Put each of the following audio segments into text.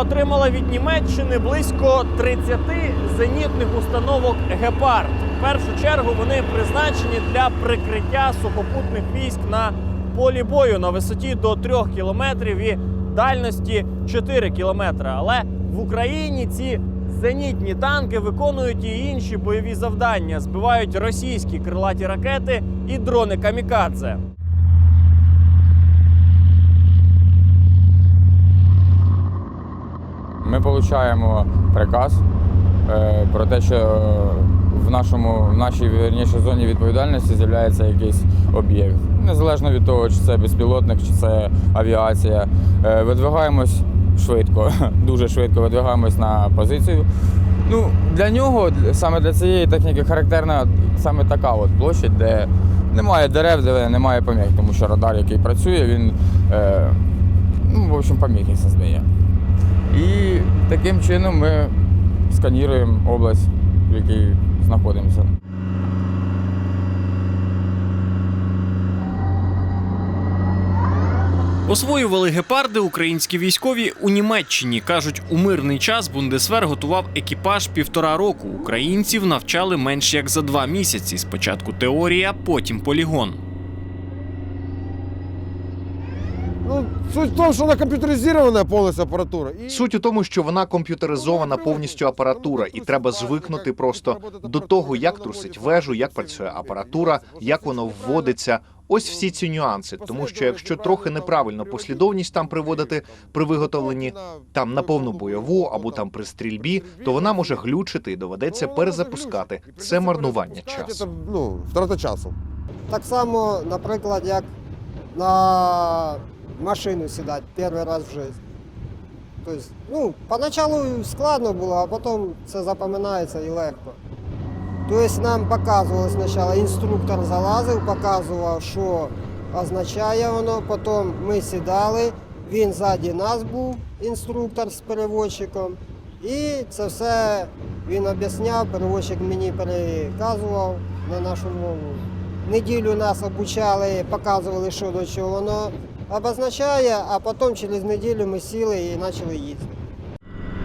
Отримала від Німеччини близько 30 зенітних установок Гепард. В першу чергу вони призначені для прикриття сухопутних військ на полі бою на висоті до 3 кілометрів і дальності 4 кілометри. Але в Україні ці зенітні танки виконують і інші бойові завдання, збивають російські крилаті ракети і дрони камікадзе. Ми отримуємо приказ е, про те, що в, нашому, в нашій вірніше, зоні відповідальності з'являється якийсь об'єкт. Незалежно від того, чи це безпілотник, чи це авіація. Е, видвигаємось швидко, дуже швидко видвигаємось на позицію. Ну, для нього, саме для цієї техніки, характерна саме така от площадь, де немає дерев, де немає поміг, тому що радар, який працює, він е, ну, в общем, поміхи создає. Таким чином ми сканіруємо область, в якій знаходимося. Освоювали гепарди українські військові у Німеччині. кажуть, у мирний час Бундесвер готував екіпаж півтора року. Українців навчали менш як за два місяці. Спочатку теорія, потім полігон. Суть в том, что она компьютеризированная полностью аппаратура. И... Суть у тому, що вона комп'ютеризована повністю апаратура, і треба звикнути просто до того, як трусить вежу, як працює апаратура, як воно вводиться. Ось всі ці нюанси, тому що якщо трохи неправильно послідовність там приводити при виготовленні там на повну бойову або там при стрільбі, то вона може глючити і доведеться перезапускати. Це марнування часу. Ну, втрата часу. Так само, наприклад, як на машину сідати перший раз в житті. Тобто, ну, поначалу складно було, а потім це запам'ятається і легко. Тобто нам показували спочатку, інструктор залазив, показував, що означає воно, потім ми сідали, він ззаді нас був, інструктор з переводчиком. І це все він об'ясняв, переводчик мені переказував на нашу мову. Неділю нас обучали, показували, що до чого воно обозначає, а потім через неділю ми сіли і почали їздити.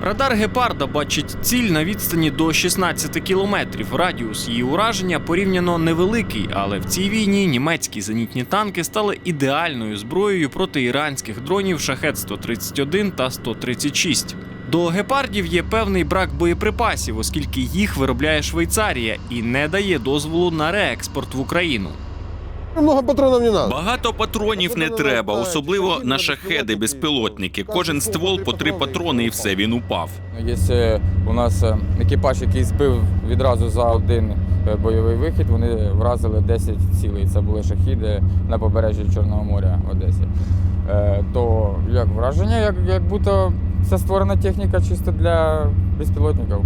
Радар гепарда бачить ціль на відстані до 16 кілометрів. Радіус її ураження порівняно невеликий, але в цій війні німецькі зенітні танки стали ідеальною зброєю проти іранських дронів шахет 131 та 136. До гепардів є певний брак боєприпасів, оскільки їх виробляє Швейцарія і не дає дозволу на реекспорт в Україну. Много патронов не надо. Багато патронів не треба, особливо на шахеди безпілотники. Кожен ствол по три патрони і все він упав. Є е, у нас е, екіпаж, який збив відразу за один е, бойовий вихід. Вони вразили 10 цілей. Це були шахіди на побережжі Чорного моря в Одесі. То як враження, як, як будто це створена техніка чисто для безпілотників.